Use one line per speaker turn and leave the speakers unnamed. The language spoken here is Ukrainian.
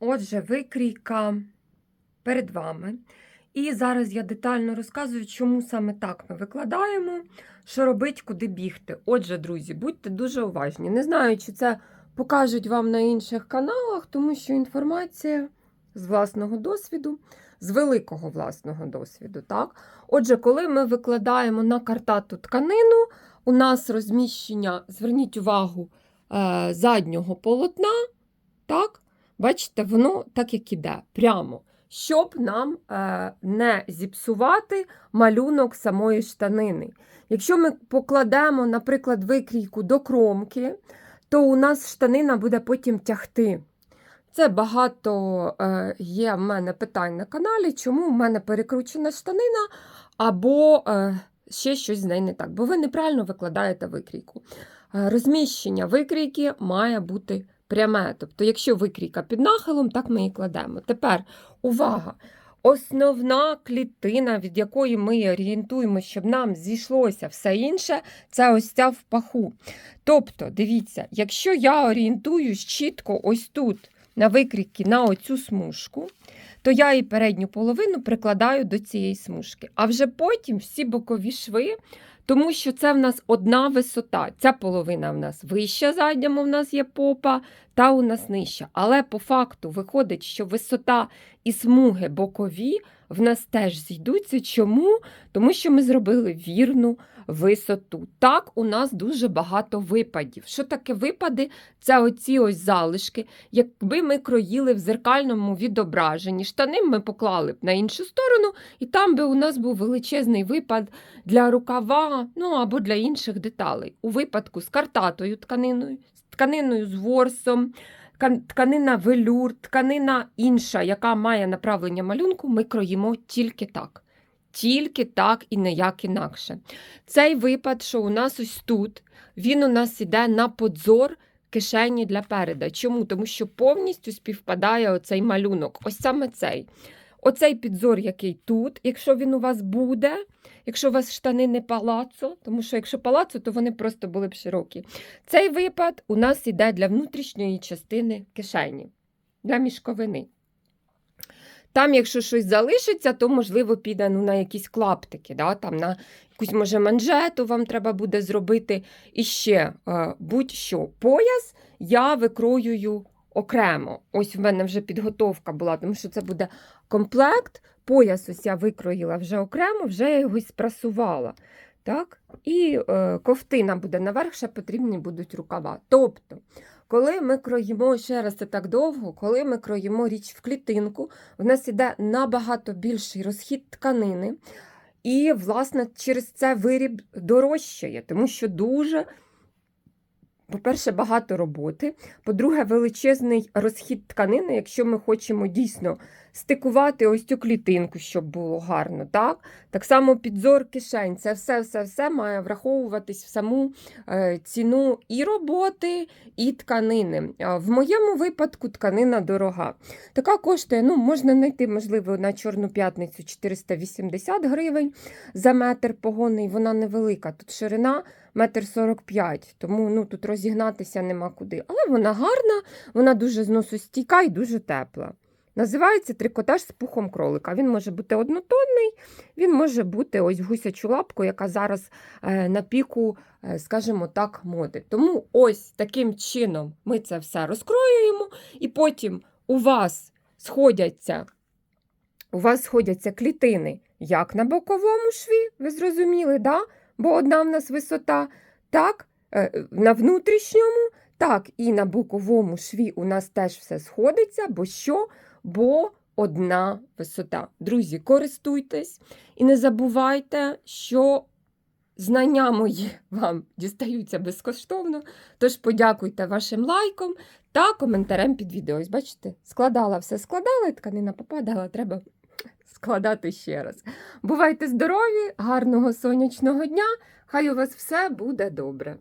Отже, викрійка перед вами. І зараз я детально розказую, чому саме так ми викладаємо, що робить, куди бігти. Отже, друзі, будьте дуже уважні. Не знаю, чи це покажуть вам на інших каналах, тому що інформація з власного досвіду, з великого власного досвіду. Так? Отже, коли ми викладаємо на картату тканину, у нас розміщення, зверніть увагу, е, заднього полотна. так? Бачите, воно так як іде, прямо, щоб нам е, не зіпсувати малюнок самої штанини. Якщо ми покладемо, наприклад, викрійку до кромки, то у нас штанина буде потім тягти. Це багато е, є в мене питань на каналі, чому в мене перекручена штанина, або е, ще щось з нею не так, бо ви неправильно викладаєте викрійку. Е, розміщення викрійки має бути пряме. Тобто, якщо викрійка під нахилом, так ми і кладемо. Тепер увага! Основна клітина, від якої ми орієнтуємо, щоб нам зійшлося все інше, це ось ця в паху. Тобто, дивіться, якщо я орієнтуюсь чітко ось тут на викрійки на оцю смужку, то я і передню половину прикладаю до цієї смужки. А вже потім всі бокові шви, тому що це в нас одна висота. Ця половина в нас вища, задньому в нас є попа, та у нас нижча. Але по факту виходить, що висота і смуги бокові в нас теж зійдуться. Чому? Тому що ми зробили вірну висоту. Так, у нас дуже багато випадів. Що таке випади? Це оці ось залишки. Якби ми кроїли в зеркальному відображенні, штани ми поклали б на іншу сторону, і там би у нас був величезний випад для рукава, ну або для інших деталей. У випадку з картатою тканиною, з тканиною з ворсом, тканина велюр, тканина інша, яка має направлення малюнку, ми кроїмо тільки так. Тільки так і ніяк інакше. Цей випад, що у нас ось тут, він у нас іде на подзор кишені для переда. Чому? Тому що повністю співпадає оцей малюнок. Ось саме цей. Оцей підзор, який тут, якщо він у вас буде, якщо у вас штани не палацо, тому що якщо палацо, то вони просто були б широкі. Цей випад у нас іде для внутрішньої частини кишені, для мішковини. Там, якщо щось залишиться, то, можливо, піде ну, на якісь клаптики, да? там на якусь, може, манжету вам треба буде зробити. І ще е, будь-що. Пояс я викроюю окремо. Ось в мене вже підготовка була, тому що це буде комплект. Пояс ось я викроїла вже окремо, вже я його спрасувала. Так? І е, ковтина буде наверх, ще потрібні будуть рукава. Тобто, коли ми кроїмо, ще раз це так довго, коли ми кроїмо річ в клітинку, в нас іде набагато більший розхід тканини. І, власне, через це виріб дорожчає, тому що дуже, по-перше, багато роботи. По-друге, величезний розхід тканини, якщо ми хочемо дійсно стикувати ось цю клітинку, щоб було гарно. Так Так само підзор кишень. Це все-все-все має враховуватись в саму е, ціну і роботи, і тканини. В моєму випадку тканина дорога. Така коштує, ну, можна знайти, можливо, на Чорну п'ятницю 480 гривень за метр погонний, вона невелика. Тут ширина метр 45, тому ну, тут розігнатися нема куди. Але вона гарна, вона дуже зносостійка і дуже тепла. Називається трикотаж з пухом кролика. Він може бути однотонний, він може бути ось гусячу лапку, яка зараз е, на піку, е, скажімо так, моди. Тому ось таким чином ми це все розкроюємо, і потім у вас сходяться, у вас сходяться клітини як на боковому шві, ви зрозуміли, да? бо одна в нас висота, так, е, на внутрішньому, так і на боковому шві у нас теж все сходиться, бо що? Бо одна висота. Друзі, користуйтесь і не забувайте, що знання мої вам дістаються безкоштовно. Тож подякуйте вашим лайком та коментарем під відео. Ось бачите, складала все, складала, тканина попадала, треба складати ще раз. Бувайте здорові, гарного сонячного дня! Хай у вас все буде добре!